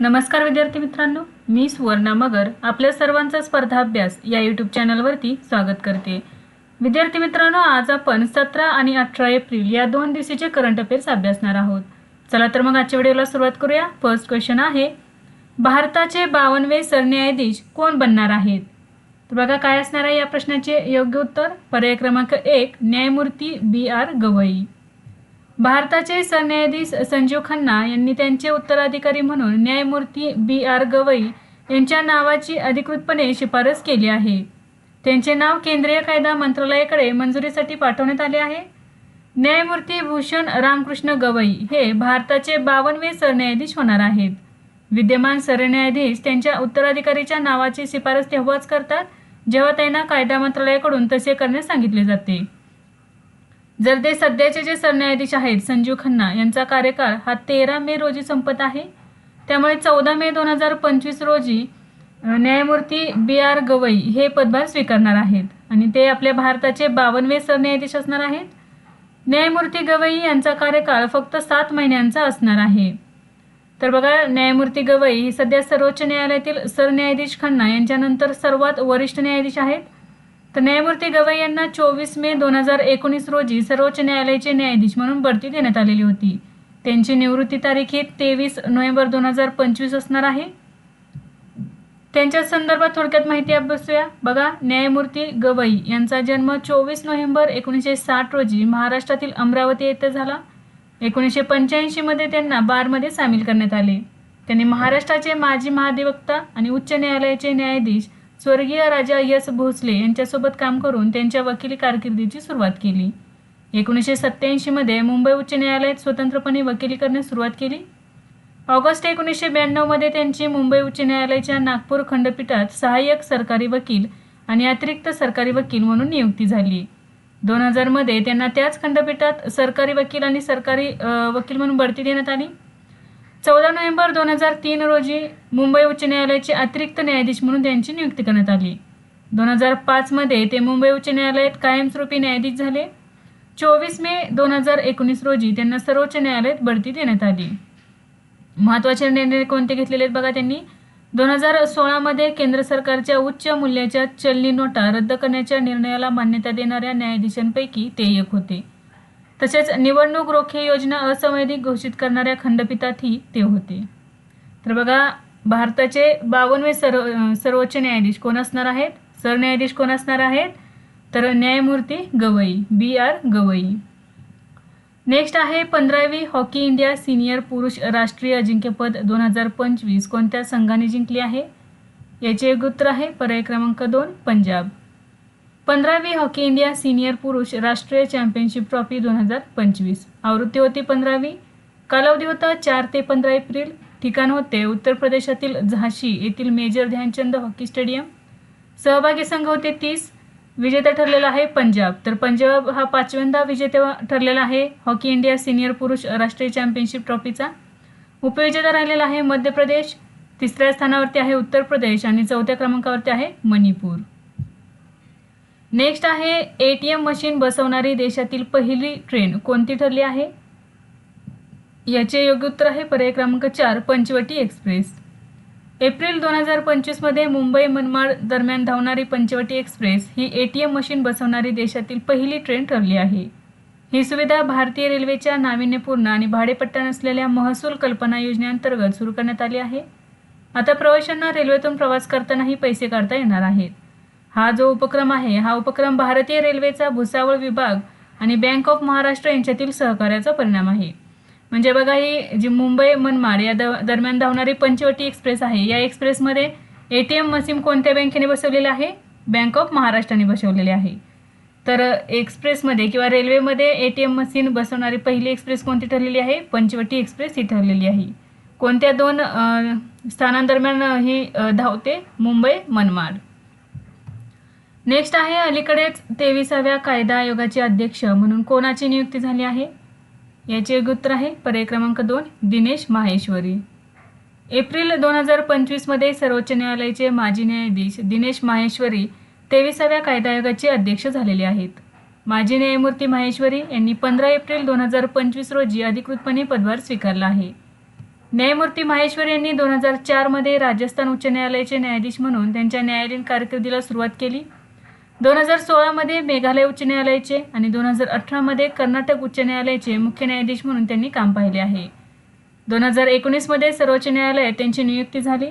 नमस्कार विद्यार्थी मित्रांनो मी सुवर्णा मगर आपल्या सर्वांचा स्पर्धा अभ्यास या यूट्यूब चॅनलवरती स्वागत करते. विद्यार्थी मित्रांनो आज आपण सतरा आणि अठरा एप्रिल या दोन दिवशीचे करंट अफेअर्स अभ्यासणार आहोत. चला तर मग आजच्या व्हिडिओला सुरुवात करूया. फर्स्ट क्वेश्चन आहे भारताचे बावनवे सरन्यायाधीश कोण बनणार आहेत? तर बघा काय असणार आहे या प्रश्नाचे योग्य उत्तर. पर्याय क्रमांक एक न्यायमूर्ती बी आर गवई. भारताचे सरन्यायाधीश संजीव खन्ना यांनी त्यांचे उत्तराधिकारी म्हणून न्यायमूर्ती बी आर गवई यांच्या नावाची अधिकृतपणे शिफारस केली आहे. त्यांचे नाव केंद्रीय कायदा मंत्रालयाकडे मंजुरीसाठी पाठवण्यात आले आहे. न्यायमूर्ती भूषण रामकृष्ण गवई हे भारताचे बावनवे सरन्यायाधीश होणार आहेत. विद्यमान सरन्यायाधीश त्यांच्या उत्तराधिकारीच्या नावाची शिफारस तेव्हाच करतात जेव्हा त्यांना कायदा मंत्रालयाकडून तसे करण्यास सांगितले जाते. जर ते सध्याचे जे सरन्यायाधीश आहेत संजीव खन्ना यांचा कार्यकाळ हा तेरा मे रोजी संपत आहे. त्यामुळे चौदा मे दोन हजार पंचवीस रोजी न्यायमूर्ती बी आर गवई हे पदभार स्वीकारणार आहेत. आणि ते आपल्या भारताचे बावनवे सरन्यायाधीश असणार आहेत. न्यायमूर्ती गवई यांचा कार्यकाळ फक्त सात महिन्यांचा असणार आहे. तर बघा न्यायमूर्ती गवई ही सध्या सर्वोच्च न्यायालयातील सरन्यायाधीश खन्ना यांच्यानंतर सर्वात वरिष्ठ न्यायाधीश आहेत. तर न्यायमूर्ती गवई यांना चोवीस मे दोन हजार एकोणीस रोजी सर्वोच्च न्यायालयाचे न्यायाधीश म्हणून बढती देण्यात आलेली होती. त्यांची निवृत्ती तारीख ही तेवीस नोव्हेंबर दोन हजार पंचवीस असणार आहे. त्यांच्या संदर्भात थोडक्यात माहिती अभ्यासूया बघा न्यायमूर्ती गवई यांचा जन्म चोवीस नोव्हेंबर एकोणीसशे साठ रोजी महाराष्ट्रातील अमरावती येथे झाला. एकोणीसशे पंच्याऐंशीमध्ये त्यांना बारमध्ये सामील करण्यात आले. त्यांनी महाराष्ट्राचे माजी महाधिवक्ता आणि उच्च न्यायालयाचे न्यायाधीश स्वर्गीय राजा यस भोसले यांच्यासोबत काम करून त्यांच्या वकिली कारकिर्दीची सुरुवात केली. एकोणीसशे सत्त्याऐंशीमध्ये मुंबई उच्च न्यायालयात स्वतंत्रपणे वकिली करण्यास सुरुवात केली. ऑगस्ट एकोणीसशे ब्याण्णवमध्ये त्यांची मुंबई उच्च न्यायालयाच्या नागपूर खंडपीठात सहाय्यक सरकारी वकील आणि अतिरिक्त सरकारी वकील म्हणून नियुक्ती झाली. दोन हजारमध्ये त्यांना त्याच खंडपीठात सरकारी वकील आणि सरकारी वकील म्हणून बढती देण्यात आली. चौदा नोव्हेंबर दोन हजार तीन रोजी मुंबई उच्च न्यायालयाचे अतिरिक्त न्यायाधीश म्हणून त्यांची नियुक्ती करण्यात आली. दोन हजार पाचमध्ये ते मुंबई उच्च न्यायालयात कायमस्वरूपी न्यायाधीश झाले. चोवीस मे दोन हजार एकोणीस रोजी त्यांना सर्वोच्च न्यायालयात बढती देण्यात आली. महत्त्वाचे निर्णय कोणते घेतलेले आहेत बघा त्यांनी. दोन हजार सोळामध्ये केंद्र सरकारच्या उच्च मूल्याच्या चलनी नोटा रद्द करण्याच्या निर्णयाला मान्यता देणाऱ्या न्यायाधीशांपैकी ते एक होते. तसेच निवडणूक रोखे योजना असंवैधिक घोषित करणाऱ्या खंडपीठातही ते होते. तर बघा भारताचे बावनवे सर्व सर्वोच्च न्यायाधीश कोण असणार आहेत? सरन्यायाधीश कोण असणार आहेत? तर न्यायमूर्ती Gavai B R Gavai. Next आहे पंधरावी हॉकी इंडिया सिनियर पुरुष राष्ट्रीय अजिंक्यपद दोन हजार पंचवीस कोणत्या संघाने जिंकली आहे? याचे एक उत्तर आहे पर्याय क्रमांक दोन पंजाब. पंधरावी हॉकी इंडिया सिनियर पुरुष राष्ट्रीय चॅम्पियनशिप ट्रॉफी दोन हजार पंचवीस. आवृत्ती होती पंधरावी कालावधी होता चार ते पंधरा एप्रिल. ठिकाण होते उत्तर प्रदेशातील झाशी येथील मेजर ध्यानचंद हॉकी स्टेडियम. सहभागी संघ होते तीस विजेता ठरलेला आहे पंजाब. तर पंजाब हा पाचव्यांदा विजेता ठरलेला आहे हॉकी इंडिया सिनियर पुरुष राष्ट्रीय चॅम्पियनशिप ट्रॉफीचा. उपविजेता राहिलेला आहे मध्य प्रदेश. तिसऱ्या स्थानावरती आहे उत्तर प्रदेश आणि चौथ्या क्रमांकावरती आहे मणिपूर. नेक्स्ट आहे ए टी एम मशीन बसवणारी देशातील पहिली ट्रेन कोणती ठरली आहे? याचे योग्य उत्तर आहे पर्याय क्रमांक चार पंचवटी एक्सप्रेस. एप्रिल दोन हजार पंचवीसमध्ये मुंबई मनमाड दरम्यान धावणारी पंचवटी एक्सप्रेस ही ए टी एम मशीन बसवणारी देशातील पहिली ट्रेन ठरली आहे. ही सुविधा भारतीय रेल्वेच्या नाविन्यपूर्ण आणि भाडेपट्टा नसलेल्या महसूल कल्पना योजनेअंतर्गत सुरू करण्यात आली आहे. आता प्रवाशांना रेल्वेतून प्रवास करतानाही पैसे काढता येणार आहेत. हा जो उपक्रम आहे हा उपक्रम भारतीय रेल्वेचा भुसावळ विभाग आणि बँक ऑफ महाराष्ट्र यांच्यातील सहकार्याचा परिणाम आहे. म्हणजे बघा ही जी मुंबई मनमाड या द दरम्यान धावणारी पंचवटी एक्सप्रेस आहे. या एक्सप्रेसमध्ये ए टी एम मशीन कोणत्या बँकेने बसवलेलं आहे? बँक ऑफ महाराष्ट्राने बसवलेले आहे. तर एक्सप्रेसमध्ये किंवा रेल्वेमध्ये ए टी एम मशीन बसवणारी पहिली एक्सप्रेस कोणती ठरलेली आहे? पंचवटी एक्सप्रेस ही ठरलेली आहे. कोणत्या दोन स्थानांदरम्यान ही धावते? मुंबई मनमाड. नेक्स्ट आहे अलीकडेच तेविसाव्या कायदा आयोगाचे अध्यक्ष म्हणून कोणाची नियुक्ती झाली आहे? याचे एक उत्तर आहे पर्याय क्रमांक दोन दिनेश माहेश्वरी. एप्रिल दोन हजार पंचवीसमध्ये सर्वोच्च न्यायालयाचे माजी न्यायाधीश दिनेश माहेश्वरी तेविसाव्या कायदा आयोगाचे अध्यक्ष झालेले आहेत. माजी न्यायमूर्ती माहेश्वरी यांनी पंधरा एप्रिल दोन हजार पंचवीस रोजी अधिकृतपणे पदभार स्वीकारला आहे. न्यायमूर्ती माहेश्वरी यांनी दोन हजार चारमध्ये राजस्थान उच्च न्यायालयाचे न्यायाधीश म्हणून त्यांच्या न्यायालयीन कारकिर्दीला सुरुवात केली. दोन हजार सोळामध्ये मेघालय उच्च न्यायालयाचे आणि दोन हजार अठरामध्ये कर्नाटक उच्च न्यायालयाचे मुख्य न्यायाधीश म्हणून त्यांनी काम पाहिले आहे. दोन हजार एकोणीसमध्ये सर्वोच्च न्यायालयात त्यांची नियुक्ती झाली.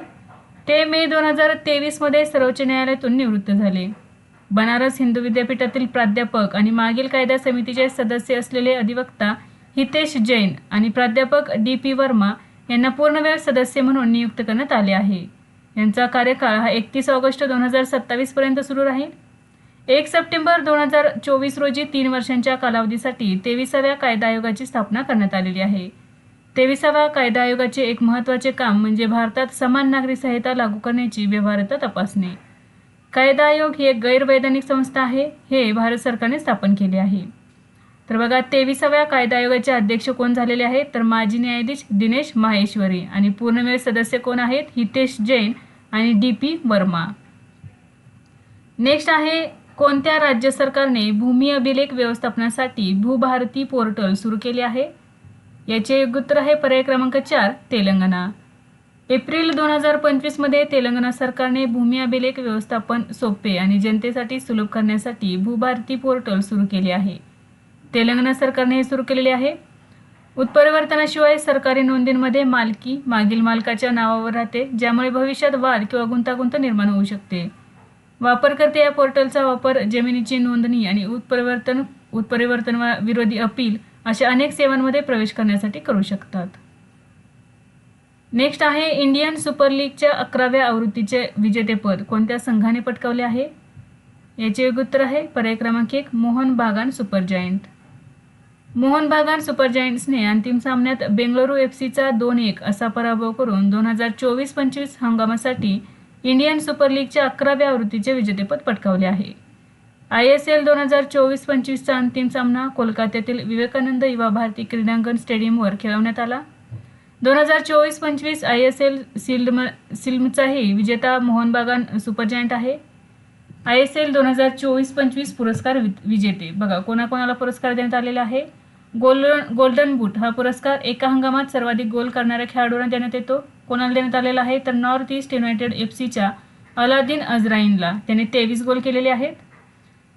ते मे दोन हजार तेवीसमध्ये सर्वोच्च न्यायालयातून निवृत्त झाले. बनारस हिंदू विद्यापीठातील प्राध्यापक आणि मागील कायदा समितीचे सदस्य असलेले अधिवक्ता हितेश जैन आणि प्राध्यापक डी पी वर्मा यांना पूर्णवेळ सदस्य म्हणून नियुक्त करण्यात आले आहे. यांचा कार्यकाळ हा एकतीस ऑगस्ट दोन हजार सत्तावीसपर्यंत सुरू राहील. एक सप्टेंबर दोन हजार चोवीस रोजी तीन वर्षांच्या कालावधीसाठी तेविसाव्या कायदा आयोगाची स्थापना करण्यात आलेली आहे. तेविसाव्या कायदा आयोगाचे एक महत्त्वाचे काम म्हणजे भारतात समान नागरी संहिता लागू करण्याची व्यवहार्यता तपासणे. कायदा आयोग ही एक गैरवैधानिक संस्था आहे हे भारत सरकारने स्थापन केले आहे. तर बघा तेविसाव्या कायदा आयोगाचे अध्यक्ष कोण झालेले आहेत? तर माजी न्यायाधीश दिनेश माहेश्वरी आणि पूर्णवेळ सदस्य कोण आहेत? हितेश जैन आणि डी पी वर्मा. नेक्स्ट आहे कोणत्या राज्य सरकारने भूमी अभिलेख व्यवस्थापनासाठी भूभारती पोर्टल सुरू केले आहे? याचे योग्य उत्तर आहे पर्याय क्रमांक चार तेलंगणा. एप्रिल दोन हजार पंचवीसमध्ये तेलंगणा सरकारने भूमी अभिलेख व्यवस्थापन सोपे आणि जनतेसाठी सुलभ करण्यासाठी भूभारती पोर्टल सुरू केले आहे. तेलंगणा सरकारने हे सुरू केलेले आहे. उत्परिवर्तनाशिवाय सरकारी नोंदींमध्ये मालकी मागील मालकाच्या नावावर राहते ज्यामुळे भविष्यात वाद किंवा गुंतागुंत निर्माण होऊ शकते. वापरकर्ते या पोर्टलचा वापर जमिनीची नोंदणी आणि उत्परिवर्तन उत्परिवर्तन विरोधी अपील अशा अनेक सेवांमध्ये प्रवेश करण्यासाठी करू शकतात. नेक्स्ट आहे इंडियन सुपर लीगच्या अकराव्या आवृत्तीचे विजेतेपद कोणत्या संघाने पटकावले आहे? याचे योग्य उत्तर आहे पर्याय क्रमांक एक Mohan Bagan super giant. Mohan Bagan super जायंट्सने अंतिम सामन्यात बेंगळुरू एफ सीचा दोन एक असा पराभव करून दोन हजार चोवीस पंचवीस हंगामासाठी इंडियन सुपर लीगच्या अकराव्या आवृत्तीचे विजेतेपद पटकावले आहे. आय एस एल दोन हजार चोवीस पंचवीसचा अंतिम सामना कोलकात्यातील विवेकानंद युवा भारती क्रीडांगण स्टेडियमवर खेळवण्यात आला. दोन हजार चोवीस पंचवीस आय एस एल सिल्ड सिल्मचाही विजेता मोहन बागान सुपर जायंट आहे. आय एस एल दोन हजार चोवीस पंचवीस पुरस्कार वि विजेते. बघा कोणाकोणाला पुरस्कार देण्यात आलेला आहे? गोल्डन गोल्डन बूट हा पुरस्कार एका हंगामात सर्वाधिक गोल करणाऱ्या खेळाडूंना देण्यात येतो. कोणाला देण्यात आलेला आहे तर नॉर्थ ईस्ट युनायटेड एफ सीच्या अलादीन अजराईनला त्याने तेवीस गोल केलेले आहेत.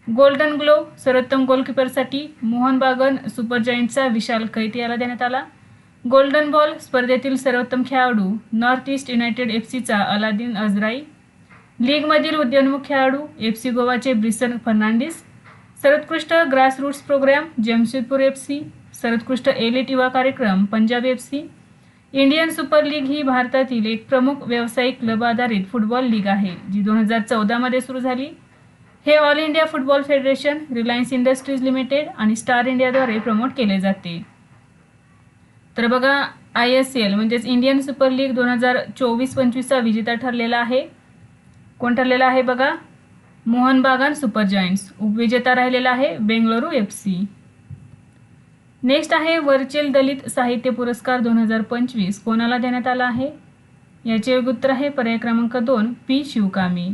गोल्डन ग्लो सर्वोत्तम गोलकीपरसाठी मोहन बागन सुपर जॉईंटचा विशाल कैती याला देण्यात आला. गोल्डन बॉल स्पर्धेतील सर्वोत्तम खेळाडू नॉर्थ ईस्ट युनायटेड एफ सीचा अलादीन अजराई लीगमधील उद्योन्मुख खेळाडू एफ सी गोवाचे ब्रिसन फर्नांडिस. सर्वोत्कृष्ट grassroots programme Jamshedpur F C सर्वोत्कृष्ट एलिट युवा कार्यक्रम Punjab F C Indian super league ही भारतातील एक प्रमुख व्यावसायिक क्लब आधारित फुटबॉल लीग आहे जी दोन हजार चौदामध्ये सुरू झाली. हे all India football federation Reliance industries limited आणि स्टार इंडियाद्वारे प्रमोट केले जाते. तर बघा आय एस एल म्हणजेच इंडियन सुपर लीग दोन हजार चोवीस पंचवीसचा विजेता ठरलेला आहे. कोण ठरलेला आहे बघा? मोहन बागान सुपर जॉईंट्स उपविजेता राहिलेला आहे बेंगळुरू एफ सी. नेक्स्ट आहे वर्चेल दलित साहित्य पुरस्कार दोन हजार पंचवीस. कोणाला देण्यात आला आहे? याचे उत्तर आहे पर्याय क्रमांक दोन पी. शिवकामी.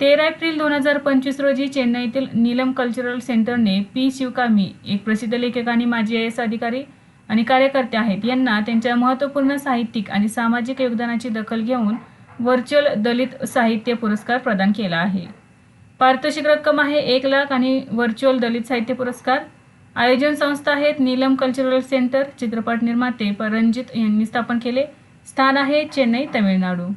तेरा एप्रिल दोन हजार पंचवीस रोजी चेन्नईतील नीलम कल्चरल सेंटरने पी. शिवकामी एक प्रसिद्ध लेखक आणि माजी आय एस अधिकारी आणि कार्यकर्ते आहेत यांना त्यांच्या महत्त्वपूर्ण साहित्यिक आणि सामाजिक योगदानाची दखल घेऊन व्हर्च्युअल दलित साहित्य पुरस्कार प्रदान केला आहे. पारितोषिक रक्कम आहे एक लाख आणि व्हर्च्युअल दलित साहित्य पुरस्कार आयोजन संस्था आहेत नीलम कल्चरल सेंटर चित्रपट निर्माते परंजित यांनी स्थापन केले. स्थान आहे चेन्नई तमिळनाडू.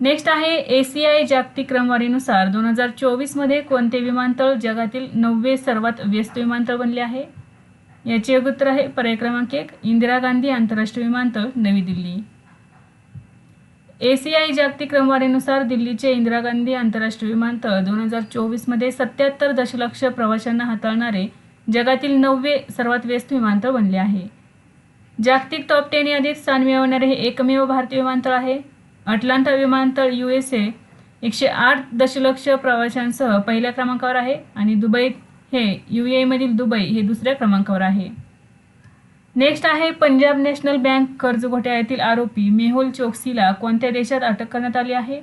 नेक्स्ट आहे ए सी आय जागतिक क्रमवारीनुसार दोन हजार चोवीसमध्ये कोणते विमानतळ जगातील नववे सर्वात व्यस्त विमानतळ बनले आहे? याचे योग्य उत्तर आहे पर्याय क्रमांक एक इंदिरा गांधी आंतरराष्ट्रीय विमानतळ नवी दिल्ली. एसीआय जागतिक क्रमवारीनुसार दिल्लीचे इंदिरा गांधी आंतरराष्ट्रीय विमानतळ दोन हजार चोवीसमध्ये सत्याहत्तर दशलक्ष प्रवाशांना हाताळणारे जगातील नववे सर्वात व्यस्त विमानतळ बनले आहे. जागतिक टॉप टेन यादीत स्थान मिळवणारे हे एकमेव भारतीय विमानतळ आहे. अटलांटा विमानतळ यू एस ए एकशे आठ दशलक्ष प्रवाशांसह पहिल्या क्रमांकावर आहे आणि दुबई हे यू एमधील दुबई हे दुसऱ्या क्रमांकावर आहे. नेक्स्ट आहे पंजाब नॅशनल बँक कर्ज घोटाळ्यातील आरोपी मेहुल चोक्सीला कोणत्या देशात अटक करण्यात आली आहे?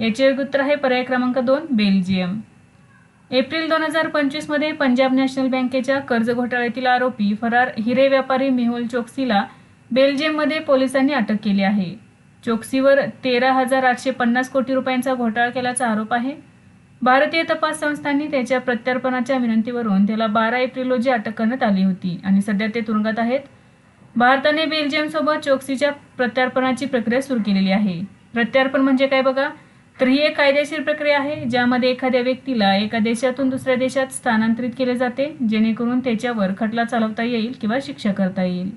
याचे उत्तर आहे पर्याय क्रमांक दोन बेल्जियम. एप्रिल दोन हजार पंचवीसमध्ये पंजाब नॅशनल बँकेच्या कर्ज घोटाळ्यातील आरोपी फरार हिरे व्यापारी मेहुल चोक्सीला बेल्जियममध्ये पोलिसांनी अटक केली आहे. चोक्सीवर तेरा हजार आठशे पन्नास कोटी रुपयांचा घोटाळा केल्याचा आरोप आहे. भारतीय तपास संस्थांनी त्याच्या प्रत्यार्पणाच्या विनंतीवरून त्याला बारा एप्रिल रोजी अटक करण्यात आली होती आणि सध्या ते तुरुंगात आहेत. भारताने बेल्जियमसोबत चोक्सीच्या प्रत्यार्पणाची प्रक्रिया सुरू केलेली आहे. प्रत्यार्पण म्हणजे काय बघा? तर ही एक कायदेशीर प्रक्रिया आहे ज्यामध्ये एखाद्या व्यक्तीला एका देशातून दुसऱ्या देशात स्थानांतरित केले जाते जेणेकरून त्याच्यावर खटला चालवता येईल किंवा शिक्षा करता येईल.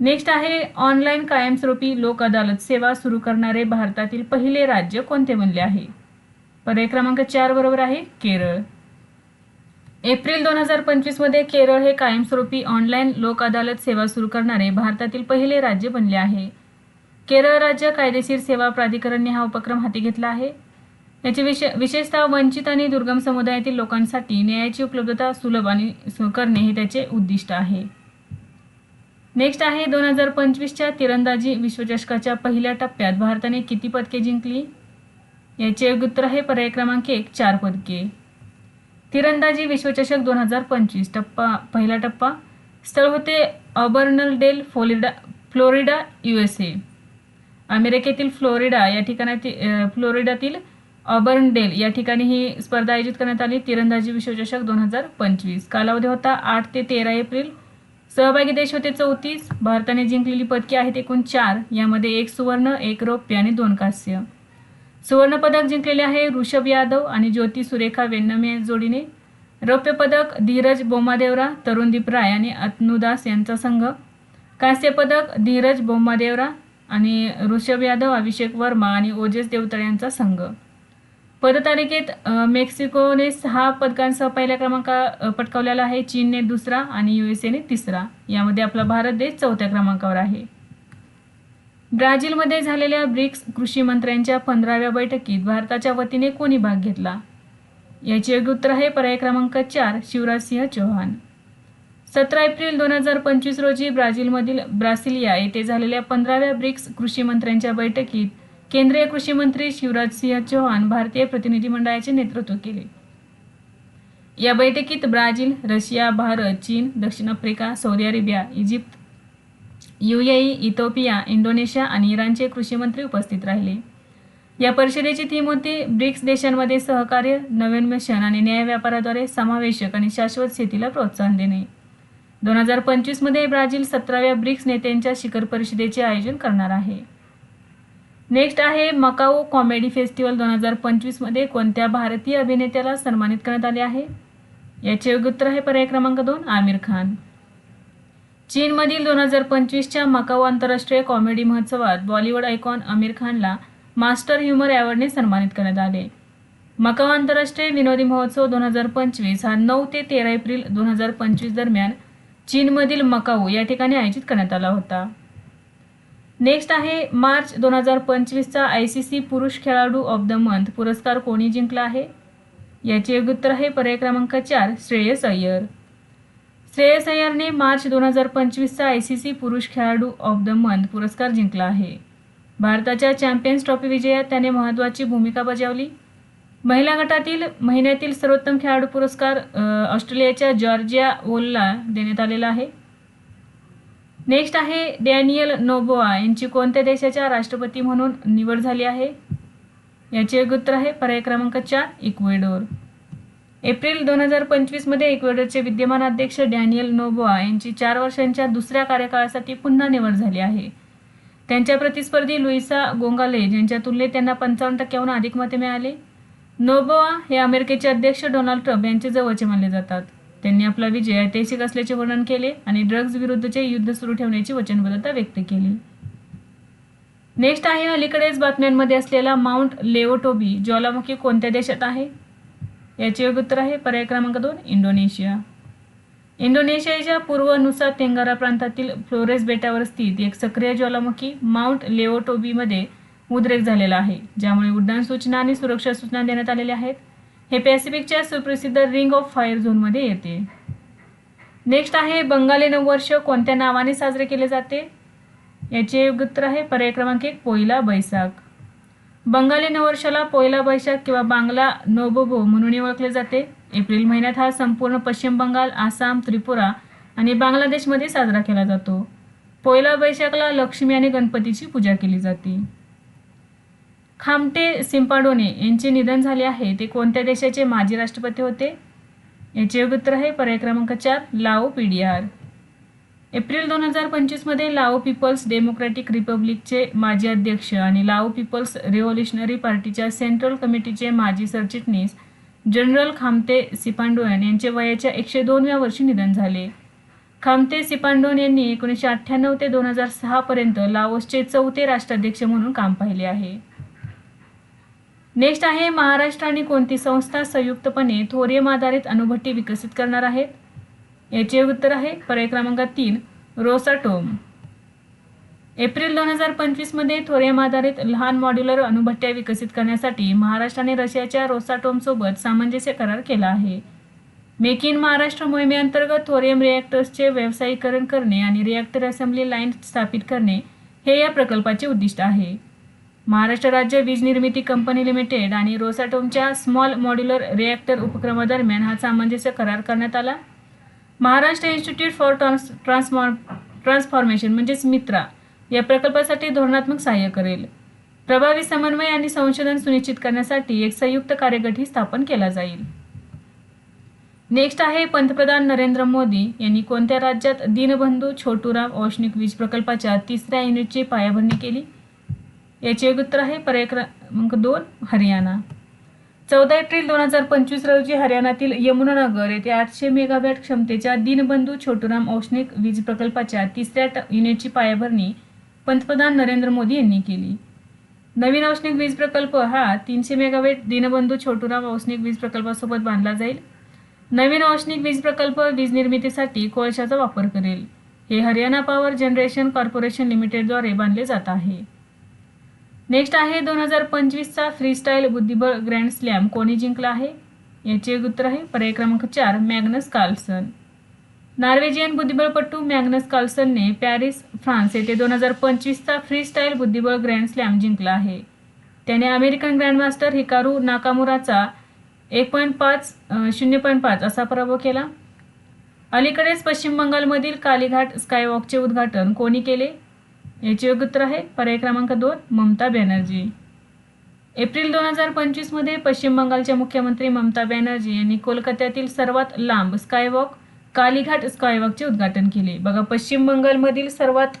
नेक्स्ट आहे ऑनलाईन कायमस्वरूपी लोक अदालत सेवा सुरू करणारे भारतातील पहिले राज्य कोणते बनले आहे? पर्याय क्रमांक चार बरोबर आहे केरळ. एप्रिल दोन हजार पंचवीसमध्ये केरळ हे कायमस्वरूपी ऑनलाईन लोक अदालत सेवा सुरू करणारे भारतातील पहिले राज्य बनले आहे. केरळ राज्य कायदेशीर सेवा प्राधिकरणने हा उपक्रम हाती घेतला आहे. याचे विशे विशेषतः वंचित आणि दुर्गम समुदायातील लोकांसाठी न्यायाची उपलब्धता सुलभ आणि सु- करणे हे त्याचे उद्दिष्ट आहे. नेक्स्ट आहे दोन हजार पंचवीसच्या तिरंदाजी विश्वचषकाच्या पहिल्या टप्प्यात भारताने किती पदके जिंकली? याचे उत्तर आहे पर्याय क्रमांक एक चार पदके. तिरंदाजी विश्वचषक दोन हजार पंचवीस टप्पा पहिला टप्पा स्थळ होते Auburndale Florida Florida U S A. अमेरिकेतील फ्लोरिडा या ठिकाणातील फ्लोरिडातील ऑबर्नडेल या ठिकाणी ही स्पर्धा आयोजित करण्यात आली तिरंदाजी विश्वचषक दोन हजार पंचवीस. कालावधी होता आठ ते तेरा एप्रिल. सहभागी देश होते चौतीस. भारताने जिंकलेली पदके आहेत एकूण चार. यामध्ये एक सुवर्ण एक रौप्य आणि दोन कांस्य. सुवर्ण पदक जिंकलेले आहे ऋषभ यादव आणि ज्योती सुरेखा वेन्नमे जोडीने. रौप्य पदक धीरज बोमादेवरा तरुणदीप राय आणि अतनुदास यांचा संघ. कांस्य पदक धीरज बोमादेवरा आणि ऋषभ यादव अभिषेक वर्मा आणि ओजेस देवतळे यांचा संघ. पदतालिकेत मेक्सिकोने सहा पदकांसह पहिल्या क्रमांका पटकावलेला आहे. चीनने दुसरा आणि यू एस एने तिसरा. यामध्ये आपला भारत देश चौथ्या क्रमांकावर आहे. ब्राझीलमध्ये झालेल्या ब्रिक्स कृषी मंत्र्यांच्या पंधराव्या बैठकीत भारताच्या वतीने कोणी भाग घेतला? याचे योग्य उत्तर आहे पर्याय क्रमांक चार शिवराजसिंह चौहान. सतरा एप्रिल दोन हजार पंचवीस रोजी ब्राझीलमधील ब्रासिलिया येथे झालेल्या पंधराव्या ब्रिक्स कृषी मंत्र्यांच्या बैठकीत केंद्रीय कृषी मंत्री शिवराजसिंह चौहान भारतीय प्रतिनिधी मंडळाचे नेतृत्व केले. या बैठकीत ब्राझील रशिया भारत चीन दक्षिण Africa Saudi Arabia Egypt UAE Ethiopia Indonesia आणि इराणचे कृषी मंत्री उपस्थित राहिले. या परिषदेची थीम होती ब्रिक्स देशांमध्ये सहकार्य नवोन्मेषण आणि न्याय व्यापाराद्वारे समावेशक आणि शाश्वत शेतीला प्रोत्साहन देणे. दोन हजार पंचवीसमध्ये ब्राझील सतराव्या ब्रिक्स नेत्यांच्या शिखर परिषदेचे आयोजन करणार आहे. नेक्स्ट आहे मकाऊ कॉमेडी फेस्टिवल दोन हजार पंचवीसमध्ये कोणत्या भारतीय अभिनेत्याला सन्मानित करण्यात आले आहे? याचे योग्य उत्तर आहे पर्याय क्रमांक दोन आमिर खान. चीनमधील दोन हजार पंचवीसच्या मकाऊ आंतरराष्ट्रीय कॉमेडी महोत्सवात बॉलिवूड आयकॉन आमिर खानला मास्टर ह्युमर अवॉर्डने सन्मानित करण्यात आले. मकाऊ आंतरराष्ट्रीय विनोदी महोत्सव दोन हजार पंचवीस हा नऊ ते तेरा एप्रिल दोन हजार पंचवीस दरम्यान चीनमधील मकाऊ या ठिकाणी आयोजित करण्यात आला होता. नेक्स्ट आहे मार्च दोन हजार पंचवीसचा आय सी सी पुरुष खेळाडू ऑफ द मंथ पुरस्कार कोणी जिंकला आहे? याचे योग्य उत्तर आहे पर्याय क्रमांक चार श्रेयस अय्यर. श्रेयस अय्यरने मार्च दोन हजार पंचवीसचा आय सी सी पुरुष खेळाडू ऑफ द मंथ पुरस्कार जिंकला आहे. भारताच्या चॅम्पियन्स ट्रॉफी विजयात त्याने महत्त्वाची भूमिका बजावली. महिला गटातील महिन्यातील सर्वोत्तम खेळाडू पुरस्कार ऑस्ट्रेलियाच्या जॉर्जिया ओलला देण्यात आलेला आहे. नेक्स्ट आहे डॅनियल नोबोआ. यांची कोणत्या देशाच्या राष्ट्रपती म्हणून निवड झाली आहे? याचे योग्य उत्तर आहे पर्याय क्रमांक चार इक्वेडोर. एप्रिल दोन हजार पंचवीसमध्ये इक्वेडोरचे विद्यमान अध्यक्ष डॅनियल नोबोआ यांची चार वर्षांच्या दुसऱ्या कार्यकाळासाठी पुन्हा निवड झाली आहे. त्यांच्या प्रतिस्पर्धी लुईसा गोंगाले यांच्या तुलनेत त्यांना पंचावन्न टक्क्याहून अधिक मते मिळाली. नोबोआ हे अमेरिकेचे अध्यक्ष डोनाल्ड ट्रम्प यांचे जवळचे मानले जातात. त्यांनी आपला विजय ऐतिहासिक असल्याचे वर्णन केले आणि ड्रग्ज विरुद्धचे युद्ध सुरू ठेवण्याची वचनबद्धता व्यक्त केली. नेक्स्ट आहे अलीकडेच बातम्यांमध्ये असलेला माउंट लेओटोबी ज्वालामुखी कोणत्या देशात आहे? याचे योग्य उत्तर आहे पर्याय क्रमांक दोन इंडोनेशिया. इंडोनेशियाच्या पूर्व नुसा तेंगारा प्रांतातील फ्लोरेस बेटावर स्थित एक सक्रिय ज्वालामुखी माउंट लेओटोबीमध्ये उद्रेक झालेला आहे ज्यामुळे उड्डाण सूचना आणि सुरक्षा सूचना देण्यात आलेल्या आहेत. हे पॅसिफिकच्या सुप्रसिद्ध रिंग ऑफ फायर झोनमध्ये येते. नेक्स्ट आहे बंगाली नववर्ष कोणत्या नावाने साजरे केले जाते? याचे उत्तर आहे पर्याय क्रमांक एक पोयला बैसाख. बंगाली नववर्षाला पोयला बैसाख किंवा बांगला नोबोबो म्हणूनही ओळखले जाते. एप्रिल महिन्यात हा संपूर्ण पश्चिम बंगाल आसाम त्रिपुरा आणि बांगलादेशमध्ये साजरा केला जातो. पोयला बैशाखला लक्ष्मी आणि गणपतीची पूजा केली जाते. खामटे सिंपाडोने यांचे निधन झाले आहे. ते कोणत्या देशाचे माजी राष्ट्रपती होते? याचे योग्य उत्तर आहे. पर्याय क्रमांक चार लाओ आर एप्रिल दोन हजार पंचवीसमध्ये लाओ पीपल्स डेमोक्रॅटिक रिपब्लिकचे माजी अध्यक्ष आणि लाओ पीपल्स रिव्होल्युशनरी पार्टीच्या सेंट्रल कमिटीचे माजी सरचिटणीस जनरल खामते सिपांडोयन यांचे वयाच्या एकशे दोनव्या वर्षी निधन झाले. खामते सिपांडोन यांनी एकोणीसशे अठ्ठ्याण्णव ते दोन हजार सहापर्यंत लाओसचे चौथे राष्ट्राध्यक्ष म्हणून काम पाहिले आहे. नेक्स्ट आहे महाराष्ट्र आणि कोणती संस्था संयुक्तपणे थोरियम आधारित अणुभट्टी विकसित करणार आहेत याचे उत्तर आहे पर्याय क्रमांक तीन रोसाटोम. एप्रिल दोन हजार पंचवीसमध्ये थोरियम आधारित लहान मॉड्युलर अणुभट्ट्या विकसित करण्यासाठी महाराष्ट्राने रशियाच्या रोसाटोमसोबत सामंजस्य करार केला आहे. मेक इन महाराष्ट्र मोहिमेअंतर्गत थोरियम रिॲक्टर्सचे व्यावसायिकरण करणे आणि रिॲक्टर असेंब्ली लाईन स्थापित करणे हे या प्रकल्पाचे उद्दिष्ट आहे. महाराष्ट्र राज्य वीज निर्मिती कंपनी लिमिटेड आणि रोसाटोमच्या स्मॉल मॉड्युलर रिॲक्टर उपक्रमादरम्यान हा सामंजस्य करार करण्यात आला. Maharashtra institute for trans ट्रान्समॉ transformation म्हणजेच मित्रा या प्रकल्पासाठी धोरणात्मक सहाय्य करेल. प्रभावी समन्वय आणि संशोधन सुनिश्चित करण्यासाठी एक संयुक्त कार्यगटही स्थापन केला जाईल. नेक्स्ट आहे पंतप्रधान नरेंद्र मोदी यांनी कोणत्या राज्यात दीनबंधू छोटूराम औष्णिक वीज प्रकल्पाच्या तिसऱ्या युनिटची पायाभरणी केली? याचे एक उत्तर आहे पर्याय क्रमांक दोन हरियाणा. चौदा एप्रिल दोन हजार पंचवीस रोजी हरियाणातील यमुनानगर येथे आठशे मेगावॅट क्षमतेच्या दीनबंधू छोटूराम औष्णिक वीज प्रकल्पाच्या तिसऱ्या ट युनिटची पायाभरणी पंतप्रधान नरेंद्र मोदी यांनी केली. नवीन औष्णिक वीज प्रकल्प हा तीनशे मेगावॅट दीनबंधू छोटूराम औष्णिक वीज प्रकल्पासोबत बांधला जाईल. नवीन औष्णिक वीज प्रकल्प वीज निर्मितीसाठी कोळशाचा वापर करेल. हे हरियाणा पॉवर जनरेशन कॉर्पोरेशन लिमिटेडद्वारे बांधले जात आहे. नेक्स्ट आहे दोन हजार पंचवीसचा फ्रीस्टाईल बुद्धिबळ ग्रँड स्लॅम. कोणी जिंकला आहे? याचे उत्तर आहे. पर्याय क्रमांक चार मॅग्नस कार्लसन. नॉर्वेजियन बुद्धिबळपटू मॅग्नस कार्लसनने पॅरिस फ्रान्स येथे दोन हजार पंचवीसचा फ्रीस्टाईल बुद्धिबळ ग्रँड स्लॅम जिंकला आहे. त्याने अमेरिकन ग्रँडमास्टर हिकारू नाकामुराचा एक पॉईंट पाच शून्य पॉईंट पाच असा पराभव केला. अलीकडेच पश्चिम बंगालमधील कालीघाट स्कायवॉकचे उद्घाटन कोणी केले? याचे योग्य उत्तर आहे. पर्याय क्रमांक दोन ममता बॅनर्जी. एप्रिल दोन हजार पंचवीसमध्ये पश्चिम बंगालच्या मुख्यमंत्री ममता बॅनर्जी यांनी कोलकात्यातील सर्वात लांब स्कायवॉक कालीघाट स्कायवॉकचे उद्घाटन केले. बघा पश्चिम बंगालमधील सर्वात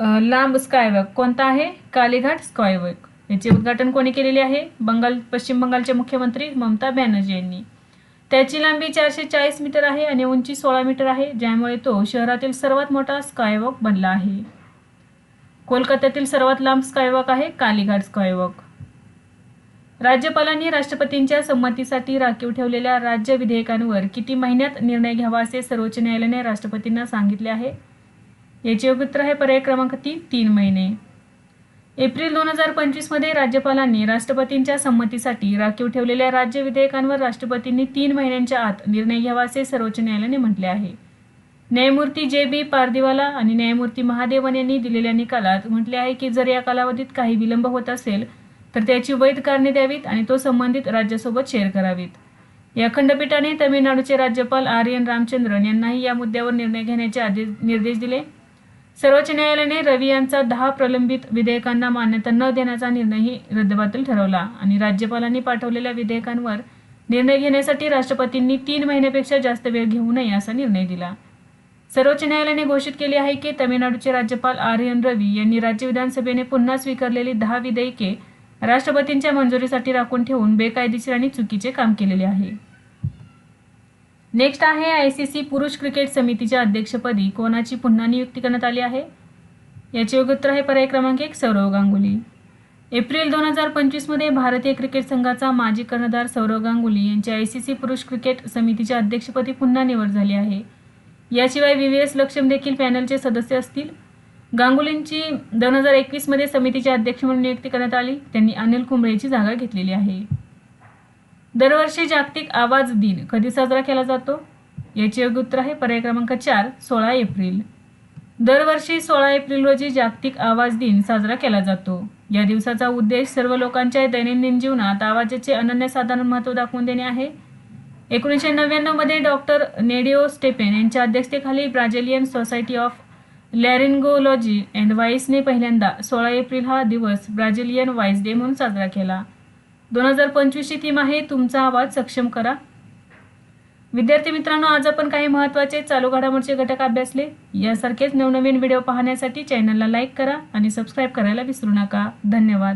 लांब स्कायवॉक कोणता आहे? कालीघाट स्कायवॉक. याचे उद्घाटन कोणी केलेले आहे? बंगाल पश्चिम बंगालचे मुख्यमंत्री ममता बॅनर्जी यांनी. त्याची लांबी चारशे चाळीस मीटर आहे आणि उंची सोळा मीटर आहे ज्यामुळे तो शहरातील सर्वात मोठा स्कायवॉक बनला आहे. कोलकात्यातील सर्वात लांब स्कायवॉक आहे कालीघाट स्कायवॉक. राज्यपालांनी राष्ट्रपतींच्या संमतीसाठी राखीव ठेवलेल्या राज्य विधेयकांवर किती महिन्यात निर्णय घ्यावा असे सर्वोच्च न्यायालयाने राष्ट्रपतींना सांगितले आहे? याचे योग्य उत्तर आहे पर्याय क्रमांक तीन तीन महिने. एप्रिल दोन हजार पंचवीसमध्ये राज्यपालांनी राष्ट्रपतींच्या संमतीसाठी राखीव ठेवलेल्या राज्य विधेयकांवर राष्ट्रपतींनी तीन महिन्यांच्या आत निर्णय घ्यावा असे सर्वोच्च न्यायालयाने म्हटले आहे. न्यायमूर्ती जे बी पारदिवाला आणि न्यायमूर्ती महादेवन यांनी दिलेल्या निकालात म्हटले आहे की जर या कालावधीत काही विलंब होत असेल तर त्याची वैध कारणे द्यावीत आणि तो संबंधित राज्यासोबत शेअर करावीत. या खंडपीठाने तमिळनाडूचे राज्यपाल आर एन रामचंद्रन यांनाही या मुद्द्यावर निर्णय घेण्याचे आदेश निर्देश दिले. सर्वोच्च न्यायालयाने रवी यांचा दहा प्रलंबित विधेयकांना मान्यता न देण्याचा निर्णयही रद्दबातल ठरवला आणि राज्यपालांनी पाठवलेल्या विधेयकांवर निर्णय घेण्यासाठी राष्ट्रपतींनी तीन महिन्यापेक्षा जास्त वेळ घेऊ नये असा निर्णय दिला. सर्वोच्च न्यायालयाने घोषित केले आहे की तमिळनाडूचे राज्यपाल आर एन रवी यांनी राज्य विधानसभेने पुन्हा स्वीकारलेली दहा विधेयके राष्ट्रपतींच्या मंजुरीसाठी राखून ठेवून बेकायदेशीर आणि चुकीचे काम केलेले आहे. नेक्स्ट आहे आय सी सी पुरुष क्रिकेट समितीच्या अध्यक्षपदी कोणाची पुन्हा नियुक्ती करण्यात आली आहे? याचे योग्य उत्तर आहे पर्याय क्रमांक एक सौरव गांगुली. एप्रिल दोन हजार पंचवीसमध्ये भारतीय क्रिकेट संघाचा माजी कर्णधार सौरव गांगुली यांची आय सी सी पुरुष क्रिकेट समितीच्या अध्यक्षपदी पुन्हा निवड झाली आहे. याशिवाय व्ही व्ही एस लक्ष्म देखील पॅनलचे सदस्य असतील. गांगुलींची दोन हजार एकवीसमध्ये समितीचे अध्यक्ष म्हणून नियुक्ती करण्यात आली. त्यांनी अनिल कुंबळेची जागा घेतलेली आहे. दरवर्षी जागतिक आवाज दिन कधी साजरा केला जातो? याचे योग्य उत्तर आहे पर्याय क्रमांक चार सोळा एप्रिल. दरवर्षी सोळा एप्रिल रोजी जागतिक आवाज दिन साजरा केला जातो. या दिवसाचा उद्देश सर्व लोकांच्या दैनंदिन जीवनात आवाजाचे अनन्यसाधारण महत्त्व दाखवून देणे आहे. एकोणीसशे नव्याण्णवमध्ये डॉक्टर नेडिओ स्टेपेन यांच्या अध्यक्षतेखाली Brazilian society of laryngology and वाईसने पहिल्यांदा सोळा एप्रिल हा दिवस ब्राझिलियन वाईस डे म्हणून साजरा केला. दोन हजार पंचवीसची थीम आहे तुमचा आवाज सक्षम करा. विद्यार्थी मित्रांनो आज आपण काही महत्त्वाचे चालू घडामोडचे घटक अभ्यासले. यासारखेच नवनवीन व्हिडिओ पाहण्यासाठी चॅनलला लाईक करा आणि सबस्क्राईब करायला विसरू नका. धन्यवाद.